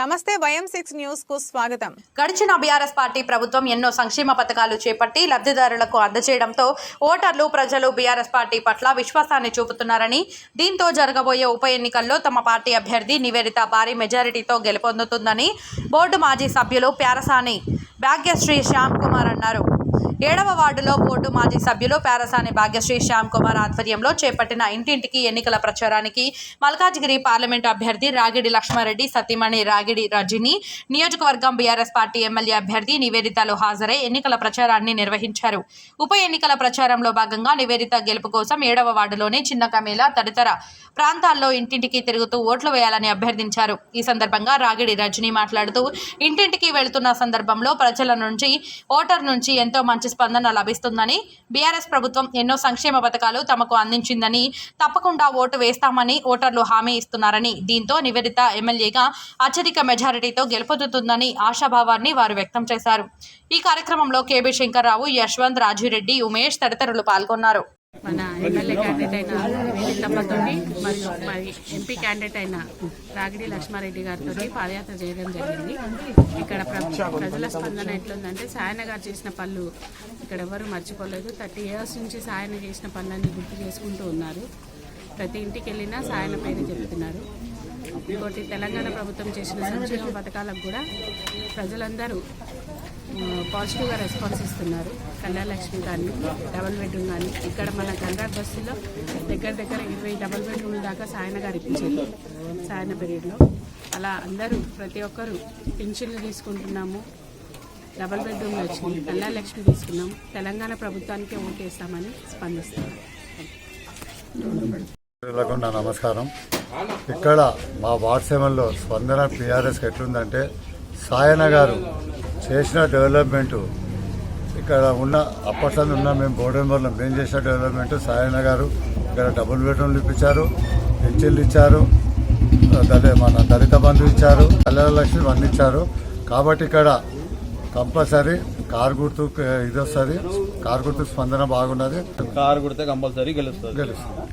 నమస్తే వయం సిక్స్ న్యూస్కు స్వాగతం. గడిచిన బీఆర్ఎస్ పార్టీ ప్రభుత్వం ఎన్నో సంక్షేమ పథకాలు చేపట్టి లబ్ధిదారులకు అందజేయడంతో ఓటర్లు ప్రజలు బీఆర్ఎస్ పార్టీ పట్ల విశ్వాసాన్ని చూపుతున్నారని దీంతో జరగబోయే ఉప ఎన్నికల్లో తమ పార్టీ అభ్యర్థి నివేదిత భారీ మెజారిటీతో గెలుపొందుతుందని బోర్డు మాజీ సభ్యులు ప్యారసాని భాగ్యశ్రీ శ్యామ్ కుమార్ అన్నారు. ఏడవ వార్డులో బోర్డు మాజీ సభ్యులు పారసాని భాగ్యశ్రీ శ్యామ్ కుమార్ ఆధ్వర్యంలో చేపట్టిన ఇంటింటికి ఎన్నికల ప్రచారానికి మల్కాజ్గిరి పార్లమెంటు అభ్యర్థి రాగిడి లక్ష్మారెడ్డి సతీమణి రాగిడి రజని నియోజకవర్గం బీఆర్ఎస్ పార్టీ ఎమ్మెల్యే అభ్యర్థి నివేదితలు హాజరై ఎన్నికల ప్రచారాన్ని నిర్వహించారు. ఉప ఎన్నికల ప్రచారంలో భాగంగా నివేదిత గెలుపు కోసం ఏడవ వార్డులోని చిన్న కమేలా తదితర ప్రాంతాల్లో ఇంటింటికి తిరుగుతూ ఓట్లు వేయాలని అభ్యర్థించారు. ఈ సందర్భంగా రాగిడి రజని మాట్లాడుతూ ఇంటింటికి వెళుతున్న సందర్భంలో ప్రజల నుంచి ఓటర్ నుంచి ఎంతో మంచి స్పందన లభిస్తుందని బీఆర్ఎస్ ప్రభుత్వం ఎన్నో సంక్షేమ పథకాలు తమకు అందించిందని తప్పకుండా ఓటు వేస్తామని ఓటర్లు హామీ ఇస్తున్నారని దీంతో నివేదిత ఎమ్మెల్యేగా అత్యధిక మెజారిటీతో గెలుపొందుతుందని ఆశాభావాన్ని వారు వ్యక్తం చేశారు. ఈ కార్యక్రమంలో కేబీ శంకర్రావు యశ్వంత్ రాజీరెడ్డి ఉమేష్ తదితరులు పాల్గొన్నారు. మన ఎమ్మెల్యే క్యాండిడేట్ అయిన నివేదితమ్మతో మరియు మరి ఎంపీ క్యాండిడేట్ అయిన రాగిడి లక్ష్మారెడ్డి గారితో పాదయాత్ర చేయడం జరిగింది. ఇక్కడ ప్రజల స్పందన ఎట్లుందంటే సాయన గారు చేసిన పనులు ఇక్కడ ఎవరు మర్చిపోలేదు. థర్టీ ఇయర్స్ నుంచి సాయన చేసిన పనులన్నీ గుర్తు చేసుకుంటూ ఉన్నారు. ప్రతి ఇంటికి వెళ్ళినా సాయన పేరు చెప్తున్నారు. ఇంకోటి తెలంగాణ ప్రభుత్వం చేసిన సంక్షేమ పథకాలకు కూడా ప్రజలందరూ పాజిటివ్గా రెస్పాన్స్ ఇస్తున్నారు. కళ్యాణలక్ష్మి కానీ డబుల్ బెడ్రూమ్ కానీ. ఇక్కడ మన గంగా బస్సులో దగ్గర దగ్గర ఇరవై డబుల్ బెడ్రూమ్ దాకా సాయన గారు ఇప్పించారు. సాయన పీరియడ్లో. అలా అందరూ ప్రతి ఒక్కరూ పింఛన్లు తీసుకుంటున్నాము. డబుల్ బెడ్రూమ్లు వచ్చింది. కళ్యాణలక్ష్మి తీసుకున్నాము. తెలంగాణ ప్రభుత్వానికే ఓటేస్తామని స్పందిస్తున్నాం నా నమస్కారం. ఇక్కడ మా వార్డ్ సెవెన్లో స్పందన పిఆర్ఎస్కి ఎట్లుందంటే సాయన గారు చేసిన డెవలప్మెంట్ ఇక్కడ ఉన్న అప్పట్లో ఉన్న మేము బోర్డు మెంబర్లు మేము చేసిన డెవలప్మెంట్ సాయన గారు ఇక్కడ డబుల్ బెడ్రూమ్లు ఇప్పించారు పెన్షన్లు ఇచ్చారు మన దళిత బంధు ఇచ్చారు కళ్యాణ లక్ష్మి అన్ని ఇచ్చారు. కాబట్టి ఇక్కడ కంపల్సరీ కారు గుర్తు ఇది వస్తుంది కారు గుర్తు స్పందన బాగున్నది. కారు కొడితే కంపల్సరీ గెలుస్తుంది. గెలుస్తుంది.